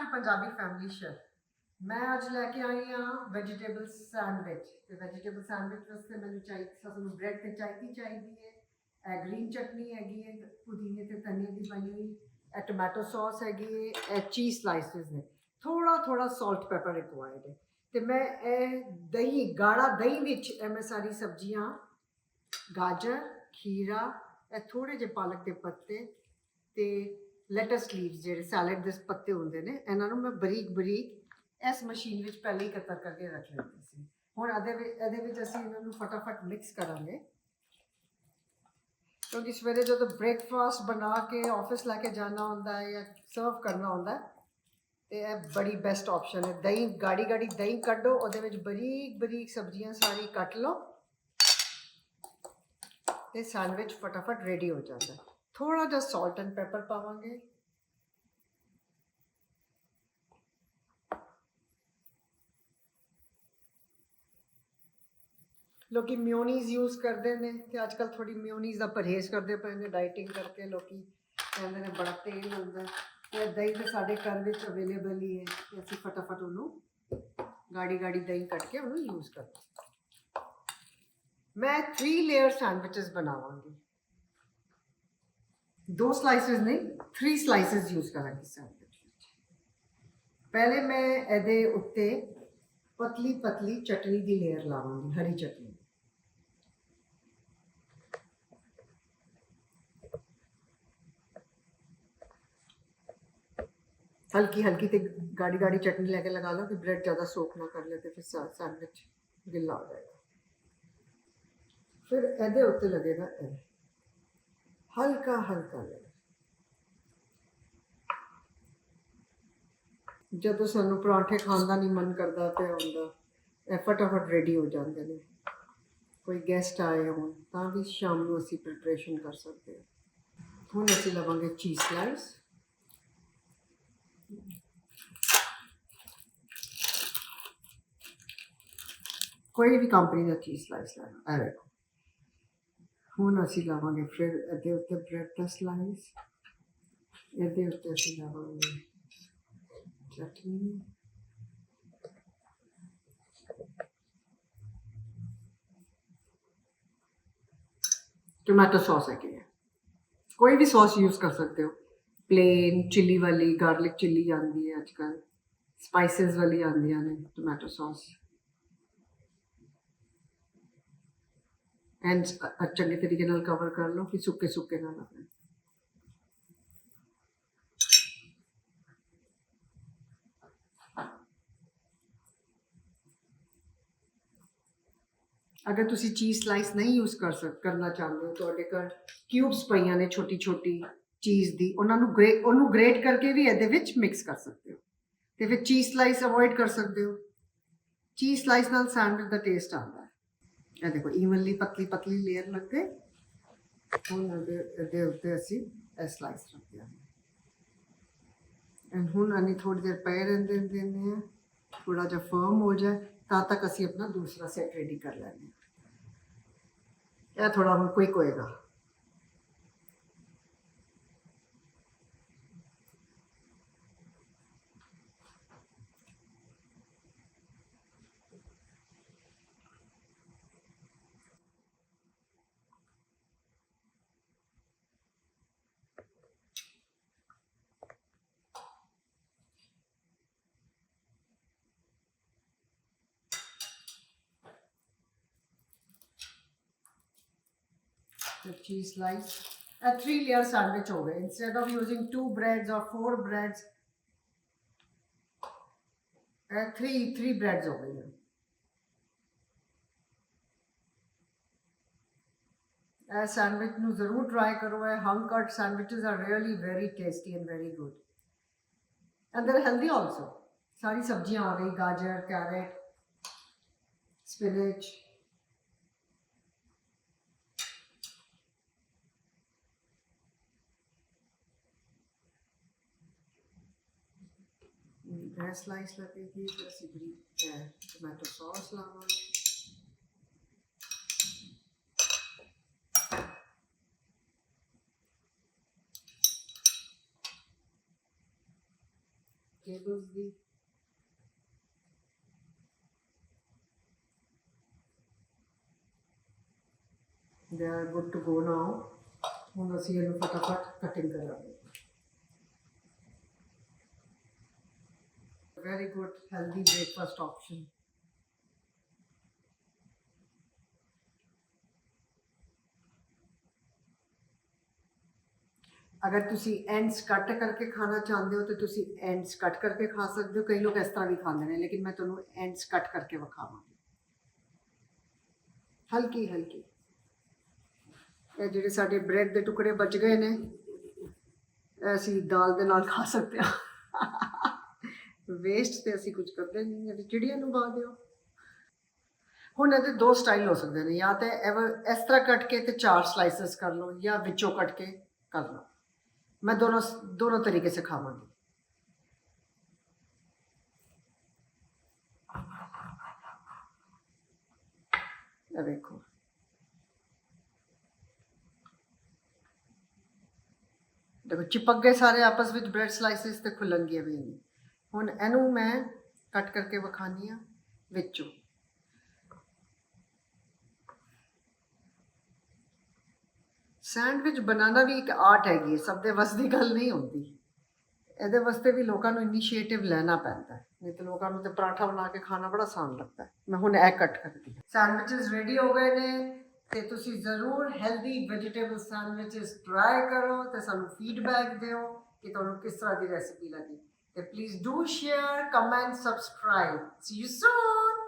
To Punjabi family chef ਮੈਂ ਅੱਜ ਲੈ ਕੇ ਆਈ ਹਾਂ ਵੈਜੀਟੇਬਲ ਸੈਂਡਵਿਚ ਤੇ ਵੈਜੀਟੇਬਲ ਸੈਂਡਵਿਚ ਵਾਸਤੇ ਮੈਨੂੰ ਚਾਹੀਦੀ ਸਾਨੂੰ ਬ੍ਰੈਡ ਤੇ ਚਾਹੀਦੀ ਚਾਹੀਦੀ ਹੈ, ਇਹ ਗ੍ਰੀਨ ਚਟਨੀ ਹੈਗੀ ਹੈ, ਪੁਦੀਨੇ ਤੇ ਧਨੀਏ ਦੀ ਬਣੀ ਹੋਈ। ਇਹ ਟੋਮੈਟੋ ਸੌਸ ਹੈਗੀ ਹੈ, ਇਹ ਚੀਜ਼ ਸਲਾਈਸਿਸ ਨੇ। ਥੋੜਾ ਥੋੜਾ ਸਾਲਟ ਪੈਪਰ ਰਿਕਵਾਇਰਡ ਹੈ। ਤੇ ਮੈਂ ਇਹ ਦਹੀਂ, ਗਾੜਾ ਦਹੀਂ ਵਿੱਚ ਇਹ ਮੈਂ ਸਾਰੀ ਸਬਜ਼ੀਆਂ, ਗਾਜਰ, ਖੀਰਾ, ਇਹ ਥੋੜੇ ਜਿਹੇ ਪਾਲਕ ਦੇ ਪੱਤੇ ਤੇ ਲੈਟਸ ਲੀਵਸ ਜਿਹੜੇ ਸੈਲਡ ਦੇ ਪੱਤੇ ਹੁੰਦੇ ਨੇ, ਇਹਨਾਂ ਨੂੰ ਮੈਂ ਬਰੀਕ ਬਰੀਕ ਇਸ ਮਸ਼ੀਨ ਵਿੱਚ ਪਹਿਲੇ ਹੀ ਕਤਰ ਕਰਕੇ ਰੱਖ ਲੈਂਦੀ ਸੀ। ਹੁਣ ਇਹਦੇ ਵਿੱਚ ਇਹਦੇ ਵਿੱਚ ਅਸੀਂ ਇਹਨਾਂ ਨੂੰ ਫਟਾਫਟ ਮਿਕਸ ਕਰਾਂਗੇ। ਕਿਉਂਕਿ ਸਵੇਰੇ ਜਦੋਂ ਬ੍ਰੇਕਫਾਸਟ ਬਣਾ ਕੇ ਆਫਿਸ ਲੈ ਕੇ ਜਾਣਾ ਹੁੰਦਾ ਹੈ ਜਾਂ ਸਰਵ ਕਰਨਾ ਹੁੰਦਾ ਹੈ, ਤੇ ਇਹ ਬੜੀ ਬੈਸਟ ਆਪਸ਼ਨ ਹੈ। ਦਹੀਂ, ਗਾੜੀ ਗਾੜੀ ਦਹੀਂ ਕੱਢੋ, ਉਹਦੇ ਵਿੱਚ ਬਰੀਕ ਬਰੀਕ ਸਬਜ਼ੀਆਂ ਸਾਰੀ ਕੱਟ ਲਓ, ਤੇ ਸੈਂਡਵਿਚ ਫਟਾਫਟ ਰੈਡੀ ਹੋ ਜਾਂਦਾ ਹੈ। ਥੋੜਾ ਜਿਹਾ ਸਾਲਟ ਐਂਡ ਪੈਪਰ ਪਾਵਾਂਗੇ ਲੋਕੀ ਮਿਓਨੀਜ਼ ਯੂਜ਼ ਕਰਦੇ ਨੇ ਤੇ ਅੱਜ ਕੱਲ ਥੋੜੀ ਮਿਓਨੀਜ਼ ਦਾ ਪਰਹੇਜ਼ ਕਰਦੇ ਪਏ ਨੇ ਡਾਈਟਿੰਗ ਕਰਕੇ ਲੋਕੀ ਕਹਿੰਦੇ ਨੇ ਬੜਾ ਤੇਲ ਹੁੰਦਾ ਹੈ ਤੇ ਦਹੀਂ ਤਾਂ ਸਾਡੇ ਘਰ ਵਿੱਚ ਅਵੇਲੇਬਲ ਹੀ ਹੈ ਤੇ ਅਸੀਂ ਫਟਾਫਟ ਉਹਨੂੰ ਗਾੜੀ ਗਾੜੀ ਦਹੀਂ ਕੱਟ ਕੇ ਉਹਨੂੰ ਯੂਜ਼ ਕਰਦੇ ਮੈਂ 3 ਲੇਅਰ ਸੈਂਡਵਿਚਸ ਬਣਾਵਾਂਗੀ दो स्लाइसेस नहीं थ्री स्लाइसेस यूज़ करा सैंडविच पहले मैं ये उत्ते पतली पतली चटनी की लेयर लावगी हरी चटनी। हल्की हल्की तो गाड़ी गाड़ी चटनी लेके लगा लो कि ब्रेड ज़्यादा सोख ना कर लेते फिर सैंडविच गिला हो जाएगा। फिर एदे उत्ते लगेगा एदे ਉੱਤੇ ਲੱਗੇਗਾ ਇਹ ਹਲਕਾ ਹਲਕਾ ਲੈ ਜਦੋਂ ਸਾਨੂੰ ਪਰਾਂਠੇ ਖਾਣ ਦਾ ਨਹੀਂ ਮਨ ਕਰਦਾ ਪਿਆ ਹੁੰਦਾ ਇਹ ਫਟਾਫਟ ਰੈਡੀ ਹੋ ਜਾਂਦੇ ਨੇ। ਕੋਈ ਗੈਸਟ ਆਏ ਹੋਣ, ਤਾਂ ਵੀ ਸ਼ਾਮ ਨੂੰ ਅਸੀਂ ਪ੍ਰਿਪਰੇਸ਼ਨ ਕਰ ਸਕਦੇ ਹਾਂ। ਹੁਣ ਅਸੀਂ ਲਵਾਂਗੇ ਚੀਜ਼ ਸਲਾਈਸ ਕੋਈ ਵੀ ਕੰਪਨੀ ਦਾ ਚੀਜ਼ ਸਲਾਈਸ ਲੈਣਾ ਇਹ ਦੇਖੋ ਹੁਣ ਅਸੀਂ ਲਾਵਾਂਗੇ ਫਿਰ ਇਹਦੇ ਉੱਤੇ ਬ੍ਰੈਡ ਦਾ ਸਲਾਈਸ ਇਹਦੇ ਉੱਤੇ ਅਸੀਂ ਲਾਵਾਂਗੇ ਚਟਨੀ टोमेटो सॉस है कि कोई भी सॉस यूज कर सकते हो प्लेन चिली वाली गार्लिक चिली आती है आजकल स्पाइसेस वाली आती ने टोमेटो सॉस एंड uh, चंगे तरीके कवर कर लो कि सुके सुके ना लगे अगर तुम चीज़ स्लाइस नहीं यूज़ कर सक, करना चाहते हो तो कर क्यूब्स पईया ने छोटी छोटी चीज़ की उन्होंने ग्रे उन्होंने ग्रेट करके भी ये मिक्स कर सकते हो। तो फिर चीज़ स्लाइस अवॉइड कर सकते हो। चीज़ स्लाइस नाल सैंडविच का टेस्ट आता है ਹੈ ਇਹ ਦੇਖੋ ਈਵਨਲੀ ਪਤਲੀ ਪਤਲੀ ਲੇਅਰ ਲੱਗ ਗਈ ਹੁਣ ਇਹਦੇ ਇਹਦੇ ਉੱਤੇ ਅਸੀਂ ਇਹ ਸਲਾਈਸ ਰੱਖ ਦਿਆਂਗੇ ਐਂਡ ਹੁਣ ਅਨੀ ਥੋੜੀ ਦੇਰ ਪਏ ਰਹਿੰਦੇ ਦਿੰਦੇ ਆ ਥੋੜਾ ਜਿਹਾ ਫਰਮ ਹੋ ਜਾਏ ਤਾਂ ਤੱਕ ਅਸੀਂ ਆਪਣਾ ਦੂਸਰਾ ਸੈਟ ਰੈਡੀ ਕਰ ਲੈਂਦੇ ਹਾਂ ਇਹ ਥੋੜਾ ਹੁਣ ਕੁਇਕ ਹੋਏਗਾ the cheese slice. A three layer sandwich over. Instead of using two breads or four breads, uh, three three breads over here. ਇਹ ਸੈਂਡਵਿਚ ਨੂੰ ਜ਼ਰੂਰ ਟਰਾਈ ਕਰੋ ਇਹ hung curd sandwiches are really very tasty and very good and they healthy also ਸਾਰੀ ਸਬਜ਼ੀਆਂ ਆ ਗਈ ਗਾਜਰ carat spinach ਇਹ ਸਲਾਈਸ ਲੱਗੇਗੀ ਫਿਰ ਅਸੀਂ ਬਰੀਕ ਟੋਮੈਟੋ ਸੌਸ ਲਾਵਾਂਗੇ vegetables the they are good to go now ਹੁਣ ਅਸੀਂ ਇਹਨੂੰ ਫਟਾਫਟ ਕਟਿੰਗ ਕਰਾਂਗੇ very good, healthy breakfast option. ਅਗਰ ਤੁਸੀਂ ਐਂਡਸ ਕੱਟ ਕਰਕੇ ਖਾਣਾ ਚਾਹੁੰਦੇ ਹੋ ਤਾਂ ਤੁਸੀਂ ਐਂਡਸ ਕੱਟ ਕਰਕੇ ਖਾ ਸਕਦੇ ਹੋ ਕਈ ਲੋਕ ਇਸ ਤਰ੍ਹਾਂ ਵੀ ਖਾਂਦੇ ਨੇ ਲੇਕਿਨ ਮੈਂ ਤੁਹਾਨੂੰ ਐਂਡਸ ਕੱਟ ਕਰਕੇ ਵਿਖਾਵਾਂਗੀ ਹਲਕੀ ਹਲਕੀ ਇਹ ਜਿਹੜੇ ਸਾਡੇ ਬ੍ਰੈਡ ਦੇ ਟੁਕੜੇ ਬਚ ਗਏ ਨੇ ਅਸੀਂ ਦਾਲ ਦੇ ਨਾਲ ਖਾ ਸਕਦੇ ਹਾਂ ਵੇਸਟ ਤੇ ਅਸੀਂ ਕੁਝ ਕਰਦੇ ਨਹੀਂ ਹਾਂ ਚਿੜੀਆਂ ਨੂੰ ਪਾ ਦਿਓ। ਹੁਣ ਇਹਦੇ ਦੋ ਸਟਾਈਲ ਹੋ ਸਕਦੇ ਨੇ। ਜਾਂ ਤੇ ਇਸ ਤਰ੍ਹਾਂ ਕੱਟ ਕੇ ਤੇ ਚਾਰ ਸਲਾਈਸਸ ਕਰ ਲਓ ਜਾਂ ਵਿੱਚੋਂ ਕੱਟ ਕੇ ਕਰ ਲਓ। ਮੈਂ ਦੋਨੋਂ ਦੋਨੋਂ ਤਰੀਕੇ ਸੇ ਖਾਵਾਂਗੀ ਇਹ ਦੇਖੋ। ਦੇਖੋ, ਚਿਪਕ ਗਏ ਸਾਰੇ ਆਪਸ ਵਿੱਚ। ਬ੍ਰੈਡ ਸਲਾਈਸਿਸ ਤੇ ਖੁੱਲਣਗੀਆਂ ਵੀ ਨਹੀਂ। ਹੁਣ ਇਹਨੂੰ ਮੈਂ ਕੱਟ ਕਰਕੇ ਵਿਖਾਨੀ ਆ ਵਿੱਚੋਂ। ਸੈਂਡਵਿਚ ਬਣਾਉਣਾ ਵੀ ਇੱਕ ਆਰਟ ਹੈਗੀ ਹੈ, ਸਭ ਦੇ ਵੱਸ ਦੀ ਗੱਲ ਨਹੀਂ ਹੁੰਦੀ। ਇਹਦੇ ਵਾਸਤੇ ਵੀ ਲੋਕਾਂ ਨੂੰ ਇਨੀਸ਼ੀਏਟਿਵ ਲੈਣਾ ਪੈਂਦਾ ਹੈ, ਨਹੀਂ ਤਾਂ ਲੋਕਾਂ ਨੂੰ ਤੇ ਪਰਾਠਾ ਬਣਾ ਕੇ ਖਾਣਾ ਬੜਾ ਆਸਾਨ ਲੱਗਦਾ ਹੈ। ਮੈਂ ਹੁਣ ਇਹ ਕੱਟ ਕਰਦੀ ਹਾਂ। ਸੈਂਡਵਿਚਸ ਰੈਡੀ ਹੋ ਗਏ ਨੇ, ਤੇ ਤੁਸੀਂ ਜ਼ਰੂਰ ਹੈਲਦੀ ਵੈਜੀਟੇਬਲ ਸੈਂਡਵਿਚਸ ਟਰਾਈ ਕਰੋ ਤੇ ਸਾਨੂੰ ਫੀਡਬੈਕ ਦਿਓ ਕਿ ਤੁਹਾਨੂੰ ਕਿਸ ਤਰ੍ਹਾਂ ਦੀ ਰੈਸਿਪੀ ਲੱਗੀ। Please do share, comment, subscribe. See you soon.